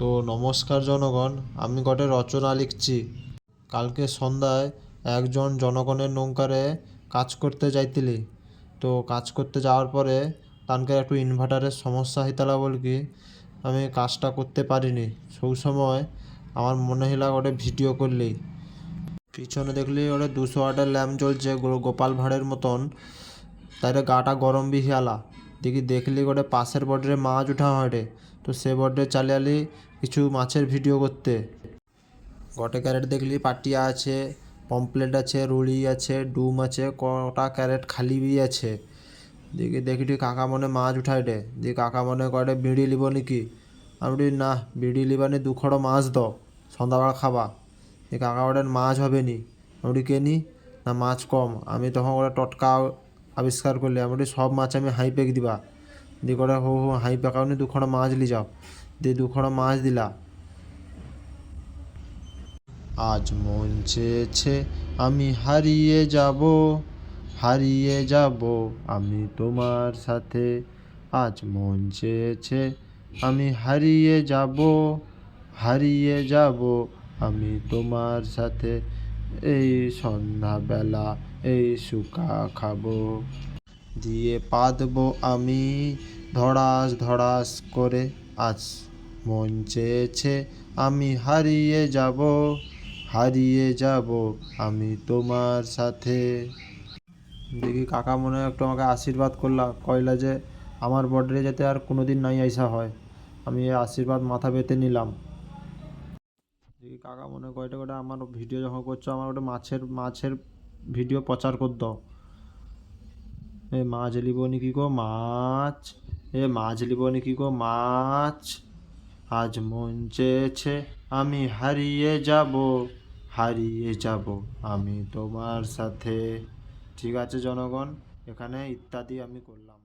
তো নমস্কার জনগণ, আমি গটে রচনা লিখছি। কালকে সন্ধ্যায় একজন জনগণের নৌকারে কাজ করতে যাইতিলি। তো কাজ করতে যাওয়ার পরে তানকে একটু ইনভার্টারের সমস্যা হইতালা বলকি, আমি কাজটা করতে পারিনি। সেই সময় আমার মনে হইলা গটে ভিডিও করলি। পিছনে দেখলি ওটা দুশো ওয়াটের ল্যাম্প জ্বলছে গোপাল ভাঁড়ের মতন। তাইরে গাটা গরম বি হিয়ালা দেখি দেখলি গোটে পাশের বর্ডারে মাছ উঠা রে তো সে বর্ডারে চালে আলি কিছু মাছের ভিডিও করতে। গটে ক্যারেট দেখলি পাটিয়া আছে পমপ্লেট আছে, রুড়ি আছে, ডুম আছে, কটা ক্যারেট খালি বি আছে। দেখি দেখি কাকা মনে মাছ উঠাই দে। দিয়ে কাকা মনে কয়টা বিড়ি লিব নাকি? আমি বলি, না, বিড়ি লিবানি দুখড়ো মাছ দ, সন্ধ্যাবেলা খাবা। এই কাকা ওটা মাছ হবে নি। আমি কে নি? না, মাছ কম। আমি তখন ওটা টটকা আবিষ্কার করলে আমি সব মাছ আমি হাই পেক দিবা। দিয়ে করে হো হো হাই পেকাওনি দুখড়ো মাছ লি যাও। দিয়ে দুখড়ো মাছ দিলা। আজ মন চেয়েছে আমি হারিয়ে যাব হারিয়ে যাব আমি তোমার সাথে। আজ মন চেয়েছে আমি হারিয়ে যাব হারিয়ে যাব আমি তোমার সাথে। এই সন্ধ্যাবেলা এই শুকা খাব। দিয়ে পাতবো আমি ধড়াস ধড়াস করে। আজ মন চেয়েছে আমি হারিয়ে যাব হারিয়ে যাব আমি তোমার সাথে। দেখি কাকা মনে হয় একটু আমাকে আশীর্বাদ করলা কয়লা যে আমার বর্ডারে যাতে আর কোনোদিন নাই আইসা হয়। আমি এই আশীর্বাদ মাথা পেতে নিলাম। দেখি কাকা মনে কয়টা কয়টা আমার ভিডিও যখন করছ, আমার ওটা মাছের মাছের ভিডিও প্রচার কর দাও এ মাছ লিব নাকি গো? মাছ। এ মাছ লিব নাকি গো? মাছ। আজ মন চেয়েছে আমি হারিয়ে যাব হারিয়ে যাব আমি তোমার সাথে। ঠিক আছে জনগণ, এখানে ইত্যাদি আমি করলাম।